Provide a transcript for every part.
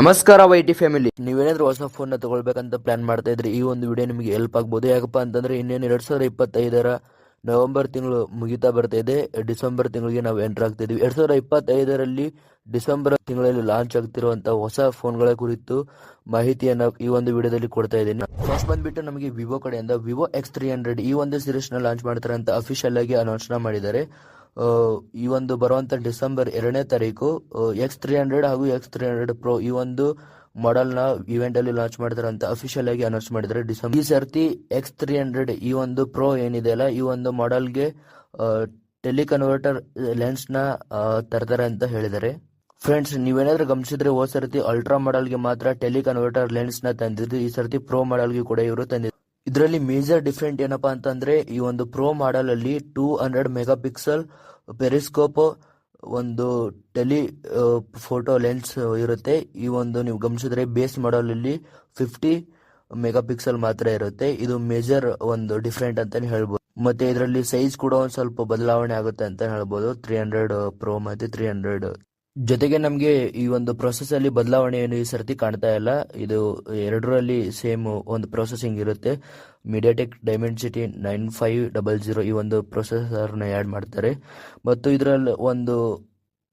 ನಮಸ್ಕಾರ Y T family. ನೀವೇನಾದ್ರೂ ಹೊಸ ಫೋನ್ ತಗೊಳ್ಬೇಕಂತ ಪ್ಲಾನ್ ಮಾಡ್ತಾ ಇದ್ರೆ ಈ ಒಂದು ವಿಡಿಯೋ ನಿಮಗೆ ಹೆಲ್ಪ್ ಆಗ್ಬೋದು. ಯಾಕಪ್ಪ ಅಂತಂದ್ರೆ ಇನ್ನೇನು ಎರಡ್ ಸಾವಿರದ ಇಪ್ಪತ್ತೈದರ ನವೆಂಬರ್ ತಿಂಗಳು ಮುಗಿತಾ ಬರ್ತಾ ಇದೆ. ಡಿಸೆಂಬರ್ ತಿಂಗಳಿಗೆ ನಾವು ಎಂಟರ್ ಆಗ್ತಾ ಇದೀವಿ. ಎರಡ್ ಸಾವಿರದ ಇಪ್ಪತ್ತೈದರಲ್ಲಿ ಡಿಸೆಂಬರ್ ತಿಂಗಳಲ್ಲಿ ಲಾಂಚ್ ಆಗ್ತಿರುವಂತಹ ಹೊಸ ಫೋನ್ಗಳ ಕುರಿತು ಮಾಹಿತಿಯನ್ನ ಈ ಒಂದು ವಿಡಿಯೋದಲ್ಲಿ ಕೊಡ್ತಾ ಇದ್ದೀನಿ. ಫಸ್ಟ್ ಬಂದ್ಬಿಟ್ಟು ನಮಗೆ ವಿವೋ ಕಡೆಯಿಂದ ವಿವೋ ಎಕ್ಸ್ ತ್ರೀ ಹಂಡ್ರೆಡ್ ಈ ಒಂದು ಸೀರೀಸ್ನ ಲಾಂಚ್ ಮಾಡ್ತಾರೆ ಅಂತ ಅಫಿಷಿಯಲ್ ಆಗಿ ಅನೌನ್ಸ್ ಮಾಡಿದ್ದಾರೆ. ಈ ಒಂದು ಬರುವಂತ ಡಿಸೆಂಬರ್ ಎರಡನೇ ತಾರೀಕು ಎಕ್ಸ್ ತ್ರೀ ಹಂಡ್ರೆಡ್ ಹಾಗೂ ಎಕ್ಸ್ ತ್ರೀ ಹಂಡ್ರೆಡ್ ಪ್ರೊ ಈ ಒಂದು ಮಾಡೆಲ್ನ ಇವೆಂಟ್ ಅಲ್ಲಿ ಲಾಂಚ್ ಮಾಡಿದಾರೆ ಅಂತ ಅಫಿಷಿಯಲ್ ಆಗಿ ಅನೌನ್ಸ್ ಮಾಡಿದ್ದಾರೆ ಡಿಸೆಂಬರ್. ಈ ಸರ್ತಿ ಎಕ್ಸ್ ತ್ರೀ ಹಂಡ್ರೆಡ್ ಈ ಒಂದು ಪ್ರೊ ಏನಿದೆ ಅಲ್ಲ, ಈ ಒಂದು ಮಾಡೆಲ್ಗೆ ಟೆಲಿಕನ್ವರ್ಟರ್ ಲೆನ್ಸ್ನ ತರ್ತಾರೆ ಅಂತ ಹೇಳಿದ್ದಾರೆ. ಫ್ರೆಂಡ್ಸ್ ನೀವೇನಾದ್ರೂ ಗಮನಿಸಿದ್ರೆ ಹೋದ ಸರ್ತಿ ಅಲ್ಟ್ರಾ ಮಾಡೆಲ್ಗೆ ಮಾತ್ರ ಟೆಲಿಕನ್ವರ್ಟರ್ ಲೆನ್ಸ್ನ ತಂದಿದ್ದು, ಈ ಸರ್ತಿ ಪ್ರೋ ಮಾಡೆಲ್ಗೆ ಕೂಡ ಇವರು ತಂದಿದ್ರು ಇದರಲ್ಲಿ ಮೇಜರ್ ಡಿಫ್ರೆಂಟ್ ಏನಪ್ಪಾ ಅಂತಂದ್ರೆ ಈ ಒಂದು ಪ್ರೋ ಮಾಡೆಲ್ ಅಲ್ಲಿ two hundred megapixel periscope ಒಂದು ಟೆಲಿ ಫೋಟೋ ಲೆನ್ಸ್ ಇರುತ್ತೆ. ಈ ಒಂದು ನೀವು ಗಮನಿಸಿದ್ರೆ ಬೇಸ್ ಮಾಡೆಲ್ ಅಲ್ಲಿ ಫಿಫ್ಟಿ ಮೆಗಾ ಪಿಕ್ಸೆಲ್ ಮಾತ್ರ ಇರುತ್ತೆ. ಇದು ಮೇಜರ್ ಒಂದು ಡಿಫ್ರೆಂಟ್ ಅಂತಾನೆ ಹೇಳ್ಬೋದು. ಮತ್ತೆ ಇದರಲ್ಲಿ ಸೈಜ್ ಕೂಡ ಒಂದು ಸ್ವಲ್ಪ ಬದಲಾವಣೆ ಆಗುತ್ತೆ ಅಂತ ಹೇಳ್ಬೋದು. ತ್ರೀ ಹಂಡ್ರೆಡ್ ಪ್ರೋ ಮತ್ತೆ ತ್ರೀ ಹಂಡ್ರೆಡ್ ಜೊತೆಗೆ ನಮಗೆ ಈ ಒಂದು ಪ್ರೊಸೆಸ್ ಅಲ್ಲಿ ಬದಲಾವಣೆ ಏನು ಈ ಸರ್ತಿ ಕಾಣ್ತಾ ಇಲ್ಲ. ಇದು ಎರಡರಲ್ಲಿ ಸೇಮ್ ಒಂದು ಪ್ರೊಸೆಸಿಂಗ್ ಇರುತ್ತೆ. MediaTek Dimensity nine five double zero ಈ ಒಂದು ಪ್ರೊಸೆಸರ್ನ ಆಡ್ ಮಾಡ್ತಾರೆ. ಮತ್ತು ಇದರಲ್ಲಿ ಒಂದು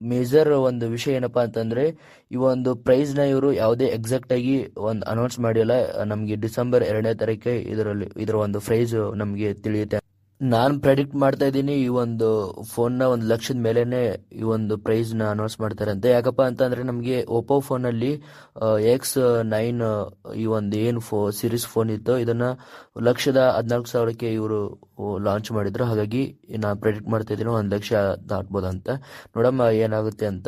ಮೇಜರ್ ಒಂದು ವಿಷಯ ಏನಪ್ಪಾ ಅಂತಂದ್ರೆ, ಈ ಒಂದು ಪ್ರೈಸ್ನ ಇವರು ಯಾವುದೇ ಎಕ್ಸಾಕ್ಟ್ ಆಗಿ ಒಂದು ಅನೌನ್ಸ್ ಮಾಡಿಲ್ಲ. ನಮಗೆ ಡಿಸೆಂಬರ್ ಎರಡನೇ ತಾರೀಕೆ ಇದರಲ್ಲಿ, ಇದರ ಒಂದು ಪ್ರೈಸ್ ನಮಗೆ ತಿಳಿಯುತ್ತೆ. ನಾನ್ ಪ್ರೆಡಿಕ್ಟ್ ಮಾಡ್ತಾ ಇದ್ದೀನಿ, ಈ ಒಂದು ಫೋನ್ನ ಒಂದು ಲಕ್ಷದ ಮೇಲೆನೆ ಈ ಒಂದು ಪ್ರೈಸ್ನ ಅನೌನ್ಸ್ ಮಾಡ್ತಾರೆ ಅಂತ. ಯಾಕಪ್ಪ ಅಂತಂದರೆ ನಮಗೆ ಒಪ್ಪೋ ಫೋನ್ ಅಲ್ಲಿ ಎಕ್ಸ್ ನೈನ್ ಈ ಒಂದು ಏನು ಫೋ ಸಿರೀಸ್ ಫೋನ್ ಇತ್ತು, ಇದನ್ನ ಲಕ್ಷದ ಹದಿನಾಲ್ಕು ಸಾವಿರಕ್ಕೆ ಇವರು ಲಾಂಚ್ ಮಾಡಿದ್ರು. ಹಾಗಾಗಿ ನಾನು ಪ್ರೆಡಿಕ್ಟ್ ಮಾಡ್ತಾ ಇದ್ದೀನಿ, ಒಂದು ಲಕ್ಷ ದಾಟ್ಬೋದು ಅಂತ ನೋಡಮ್ಮ ಏನಾಗುತ್ತೆ ಅಂತ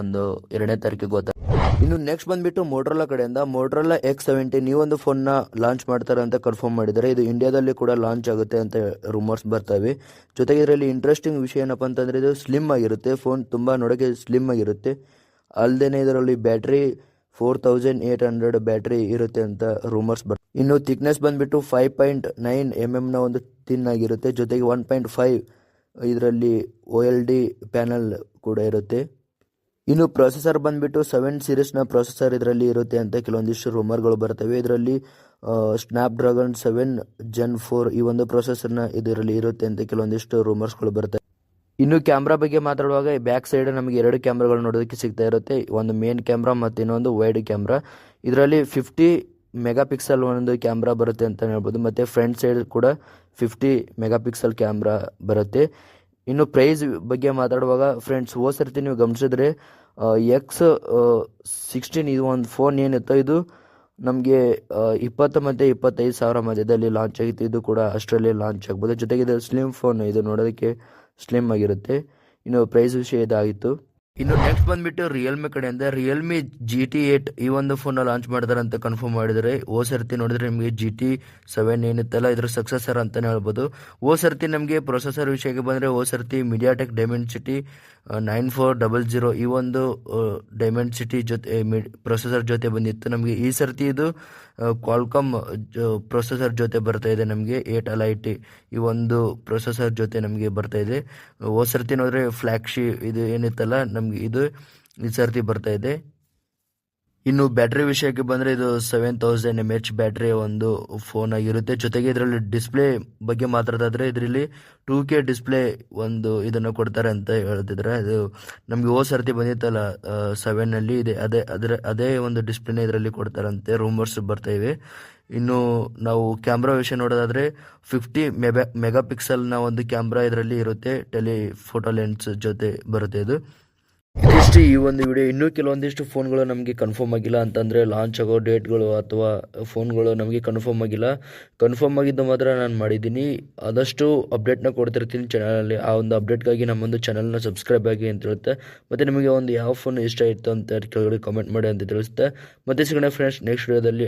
ಒಂದು ಎರಡನೇ ತಾರೀಕಿಗೆ ಗೊತ್ತ ಇನ್ನು ನೆಕ್ಸ್ಟ್ ಬಂದ್ಬಿಟ್ಟು ಮೋಟ್ರೋಲಾ ಕಡೆಯಿಂದ ಮೋಟ್ರೋಲಾ ಎಕ್ಸ್ ಸೆವೆಂಟೀನ್ ಈ ಒಂದು ಫೋನ್ನ ಲಾಂಚ್ ಮಾಡ್ತಾರೆ ಅಂತ ಕನ್ಫರ್ಮ್ ಮಾಡಿದ್ದಾರೆ. ಇದು ಇಂಡಿಯಾದಲ್ಲಿ ಕೂಡ ಲಾಂಚ್ ಆಗುತ್ತೆ ಅಂತ ರೂಮರ್ಸ್ ಬರ್ತವೆ ಜೊತೆಗೆ ಇದರಲ್ಲಿ ಇಂಟ್ರೆಸ್ಟಿಂಗ್ ವಿಷಯ ಏನಪ್ಪಾ ಅಂತಂದ್ರೆ ಇದು ಸ್ಲಿಮ್ ಆಗಿರುತ್ತೆ. ಫೋನ್ ತುಂಬಾ ನೋಡೋಕೆ ಸ್ಲಿಮ್ ಆಗಿರುತ್ತೆ. ಅಲ್ಲದೆ ಇದರಲ್ಲಿ battery four thousand eight hundred battery ಇರುತ್ತೆ ಅಂತ ರೂಮರ್ಸ್ ಬರ್, ಇನ್ನು ಥಿಕ್ನೆಸ್ ಬಂದ್ಬಿಟ್ಟು five point nine M M ನ ಒಂದು ತಿನ್ ಆಗಿರುತ್ತೆ. ಜೊತೆಗೆ ಒನ್ ಪಾಯಿಂಟ್ ಫೈವ್ ಇದರಲ್ಲಿ ಒ ಎಲ್ ಡಿ ಪ್ಯಾನಲ್ ಕೂಡ ಇರುತ್ತೆ. ಇನ್ನು ಪ್ರೊಸೆಸರ್ ಬಂದ್ಬಿಟ್ಟು ಸೆವೆನ್ ಸೀರೀಸ್ನ ಪ್ರೊಸೆಸರ್ ಇದರಲ್ಲಿ ಇರುತ್ತೆ ಅಂತ ಕೆಲವೊಂದಿಷ್ಟು ರೂಮರ್ಗಳು ಬರ್ತವೆ. ಇದರಲ್ಲಿ Snapdragon seven gen four ಈ ಒಂದು ಪ್ರೊಸೆಸರ್ನ ಇದರಲ್ಲಿ ಇರುತ್ತೆ ಅಂತ ಕೆಲವೊಂದಿಷ್ಟು ರೂಮರ್ಸ್ಗಳು ಬರ್ತವೆ. ಇನ್ನು ಕ್ಯಾಮ್ರಾ ಬಗ್ಗೆ ಮಾತಾಡುವಾಗ ಬ್ಯಾಕ್ ಸೈಡ್ ನಮಗೆ ಎರಡು ಕ್ಯಾಮ್ರಾಗಳು ನೋಡೋದಕ್ಕೆ ಸಿಗ್ತಾ ಇರುತ್ತೆ. ಒಂದು ಮೇನ್ ಕ್ಯಾಮ್ರಾ ಮತ್ತು ಇನ್ನೊಂದು ವೈಡ್ ಕ್ಯಾಮ್ರಾ ಇದರಲ್ಲಿ ಫಿಫ್ಟಿ ಮೆಗಾ ಪಿಕ್ಸೆಲ್ ಒಂದು ಕ್ಯಾಮ್ರಾ ಬರುತ್ತೆ ಅಂತ ಹೇಳ್ಬೋದು. ಮತ್ತು ಫ್ರಂಟ್ ಸೈಡ್ ಕೂಡ ಫಿಫ್ಟಿ ಮೆಗಾ ಪಿಕ್ಸೆಲ್ ಕ್ಯಾಮ್ರಾ ಬರುತ್ತೆ. ಇನ್ನು ಪ್ರೈಸ್ ಬಗ್ಗೆ ಮಾತಾಡುವಾಗ ಫ್ರೆಂಡ್ಸ್ ಹೋದ ನೀವು ಗಮನಿಸಿದ್ರೆ ಎಕ್ಸ್ ಸಿಕ್ಸ್ಟೀನ್ ಇದು ಒಂದು ಫೋನ್ ಏನಿತ್ತು ಇದು ನಮಗೆ ಇಪ್ಪತ್ತು ಮತ್ತು ಇಪ್ಪತ್ತೈದು ಸಾವಿರ ಮಧ್ಯದಲ್ಲಿ ಲಾಂಚ್ ಆಗಿತ್ತು. ಇದು ಕೂಡ ಅಷ್ಟರಲ್ಲಿ ಲಾಂಚ್ ಆಗ್ಬೋದು. ಜೊತೆಗೆ ಇದು ಸ್ಲಿಮ್ ಫೋನ್ ಇದು ನೋಡೋದಕ್ಕೆ ಸ್ಲಿಮ್ ಆಗಿರುತ್ತೆ. ಇನ್ನು ಪ್ರೈಸ್ ವಿಷಯ ಇದಾಗಿತ್ತು. ಇನ್ನು ನೆಕ್ಸ್ಟ್ ಬಂದ್ಬಿಟ್ಟು ರಿಯಲ್ಮಿ ಕಡೆಯಿಂದ ರಿಯಲ್ಮಿ ಜಿ ಟಿ ಏಟ್ ಈ ಒಂದು ಫೋನ್ನ ಲಾಂಚ್ ಮಾಡಿದಾರೆ ಅಂತ ಕನ್ಫರ್ಮ್ ಮಾಡಿದರೆ, ಓ ಸರ್ತಿ ನೋಡಿದ್ರೆ ನಿಮಗೆ ಜಿ ಟಿ ಸೆವೆನ್ ಏನಿತ್ತಲ್ಲ, ಇದ್ರ ಸಕ್ಸಸರ್ ಅಂತಲೇ ಹೇಳ್ಬೋದು. ಓ ಸರ್ತಿ ನಮಗೆ ಪ್ರೊಸೆಸರ್ ವಿಷಯಕ್ಕೆ ಬಂದರೆ ಓ ಸರ್ತಿ MediaTek Dimensity nine four double zero ಈ ಒಂದು ಡೈಮೆನ್ಸಿಟಿ ಜೊತೆ ಪ್ರೊಸೆಸರ್ ಜೊತೆ ಬಂದಿತ್ತು. ನಮಗೆ ಈ ಸರ್ತಿ ಇದು ಕ್ವಾಲ್ಕಮ್ ಪ್ರೊಸೆಸರ್ ಜೊತೆ ಬರ್ತಾ ಇದೆ ನಮಗೆ ಏಟ್ ಅಲ್ ಐ ಟಿ ಈ ಒಂದು ಪ್ರೊಸೆಸರ್ ಜೊತೆ ನಮಗೆ ಬರ್ತಾ ಇದೆ. ಓ ಸರ್ತಿ ನೋಡಿದ್ರೆ ಫ್ಲ್ಯಾಗ್ಶಿ ಇದು ಏನಿತ್ತಲ್ಲ, ನಮಗೆ ಇದು ಈ ಸರ್ತಿ ಬರ್ತಾ ಇದೆ. ಇನ್ನು ಬ್ಯಾಟ್ರಿ ವಿಷಯಕ್ಕೆ ಬಂದರೆ ಇದು seven thousand M H battery ಒಂದು ಫೋನ್ ಆಗಿರುತ್ತೆ. ಜೊತೆಗೆ ಇದರಲ್ಲಿ ಡಿಸ್ಪ್ಲೇ ಬಗ್ಗೆ ಮಾತಾಡೋದಾದರೆ ಇದರಲ್ಲಿ ಟೂ ಕೆ ಡಿಸ್ಪ್ಲೇ ಒಂದು ಇದನ್ನು ಕೊಡ್ತಾರೆ ಅಂತ ಹೇಳ್ತಿದ್ರೆ. ಅದು ನಮಗೆ ಓ ಸರ್ತಿ ಬಂದಿತ್ತಲ್ಲ ಸೆವೆನ್ನಲ್ಲಿ ಇದೆ. ಅದೇ, ಅದರ, ಅದೇ ಒಂದು ಡಿಸ್ಪ್ಲೇನೇ ಇದರಲ್ಲಿ ಕೊಡ್ತಾರಂತೆ ರೂಮರ್ಸ್ ಬರ್ತಾಯಿವೆ ಇನ್ನು ನಾವು ಕ್ಯಾಮ್ರಾ ವಿಷಯ ನೋಡೋದಾದರೆ ಫಿಫ್ಟಿ ಮೆಗಾ ಮೆಗಾ ಪಿಕ್ಸೆಲ್ನ ಒಂದು ಕ್ಯಾಮ್ರಾ ಇದರಲ್ಲಿ ಇರುತ್ತೆ. ಟೆಲಿ ಫೋಟೋ ಲೆನ್ಸ್ ಜೊತೆ ಬರುತ್ತೆ ಇದು. ಇದಿಷ್ಟು ಈ ಒಂದು ವಿಡಿಯೋ ಇನ್ನೂ ಕೆಲವೊಂದಿಷ್ಟು ಫೋನ್ಗಳು ನಮಗೆ ಕನ್ಫರ್ಮ್ ಆಗಿಲ್ಲ ಅಂತಂದರೆ ಲಾಂಚ್ ಆಗೋ ಡೇಟ್ಗಳು ಅಥವಾ ಫೋನ್ಗಳು ನಮಗೆ ಕನ್ಫರ್ಮ್ ಆಗಿಲ್ಲ. ಕನ್ಫರ್ಮ್ ಆಗಿದ್ದು ಮಾತ್ರ ನಾನು ಮಾಡಿದ್ದೀನಿ. ಆದಷ್ಟು ಅಪ್ಡೇಟ್ನ ಕೊಡ್ತಿರ್ತೀನಿ ಚಾನಲಲ್ಲಿ ಆ ಒಂದು ಅಪ್ಡೇಟ್ಗಾಗಿ ನಮ್ಮೊಂದು ಚಾನಲ್ನ ಸಬ್ಸ್ಕ್ರೈಬ್ ಆಗಿ ಅಂತ ಹೇಳುತ್ತೆ. ಮತ್ತು ನಿಮಗೆ ಒಂದು ಯಾವ ಫೋನ್ ಇಷ್ಟ ಆಯಿತು ಅಂತ ಕೆಳಗಡೆ ಕಾಮೆಂಟ್ ಮಾಡಿ ಅಂತ ತಿಳಿಸುತ್ತೆ. ಮತ್ತೆ ಸಿಗೋಣ ಫ್ರೆಂಡ್ಸ್ ನೆಕ್ಸ್ಟ್ ವಿಡಿಯೋದಲ್ಲಿ